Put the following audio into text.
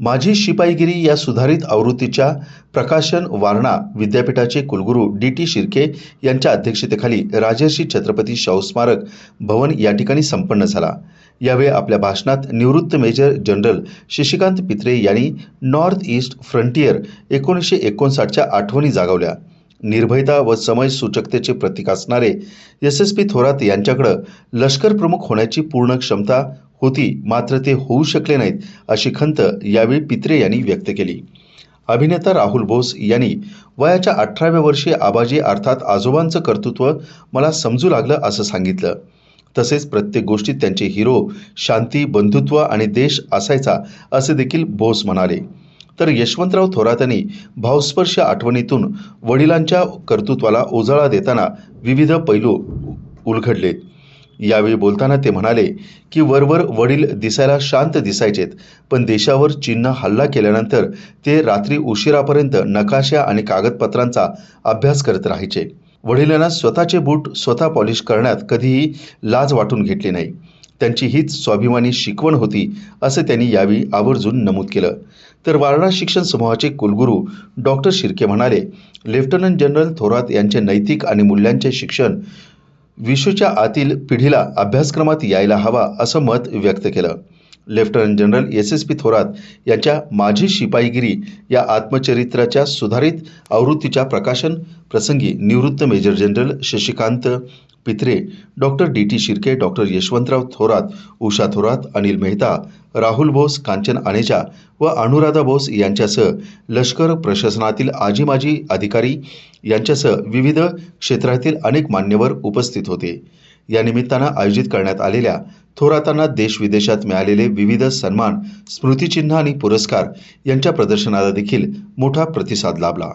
माझी शिपाईगिरी या सुधारित आवृत्तीच्या प्रकाशन वारणा विद्यापीठाचे कुलगुरू डी टी शिर्के यांच्या अध्यक्षतेखाली राजर्षी छत्रपती शाहू स्मारक भवन या ठिकाणी संपन्न झाला. यावेळी आपल्या भाषणात निवृत्त मेजर जनरल शशिकांत पित्रे यांनी नॉर्थ ईस्ट फ्रंटियर एकोणीसशे एकोणसाठच्या आठवणी जागवल्या. निर्भयता व समय सूचकतेचे प्रतीक असणारे यशस्वी थोरात यांच्याकडं लष्कर प्रमुख होण्याची पूर्ण क्षमता होती मात्र ते होऊ शकले नाहीत अशी खंत यावेळी पित्रे यांनी व्यक्त केली. अभिनेता राहुल बोस यांनी वयाच्या अठराव्या वर्षी आबाजी अर्थात आजोबांचं कर्तृत्व मला समजू लागलं असं सांगितलं. तसेच प्रत्येक गोष्टीत त्यांचे हिरो शांती बंधुत्व आणि देश असायचा असे देखील बोस म्हणाले. तर यशवंतराव थोरातांनी भावस्पर्श आठवणीतून वडिलांच्या कर्तृत्वाला उजाळा देताना विविध पैलू उलगडले यावेळी बोलताना ते म्हणाले की वरवर वडील दिसायला शांत दिसायचेत पण देशावर चीननं हल्ला केल्यानंतर ते रात्री उशिरापर्यंत नकाशा आणि कागदपत्रांचा अभ्यास करत राहायचे. वडिलांना स्वतःचे बूट स्वतः पॉलिश करण्यात कधीही लाज वाटून घेतली नाही. त्यांची हीच स्वाभिमानी शिकवण होती असं त्यांनी यावेळी आवर्जून नमूद केलं. तर वारणा शिक्षण समूहाचे कुलगुरू डॉक्टर शिर्के म्हणाले लेफ्टनंट जनरल थोरात यांचे नैतिक आणि मूल्यांचे शिक्षण विश्वच्या आतील पिढीला अभ्यासक्रमात यायला हवा असं मत व्यक्त केलं. Lieutenant general S S P Thorat यांच्या माझी शिपाईगिरी या आत्मचरित्राच्या सुधारित आवृत्तीच्या प्रकाशन प्रसंगी निवृत्त major general Shashikant Pitre doctor D T Shirke doctor Yashwantrao Thorat Usha Thorat Anil Mehta Rahul Bose Kanchan Aneja व अनुराधा बोस यांच्यासह लष्कर प्रशासनातील आजी माजी अधिकारी यांच्यासह विविध क्षेत्रातील अनेक मान्यवर उपस्थित होते. या निमित्तानं आयोजित करण्यात आलेल्या थोरातांना देशविदेशात मिळालेले विविध सन्मान स्मृतिचिन्ह आणि पुरस्कार यांच्या प्रदर्शनाला देखील मोठा प्रतिसाद लाभला.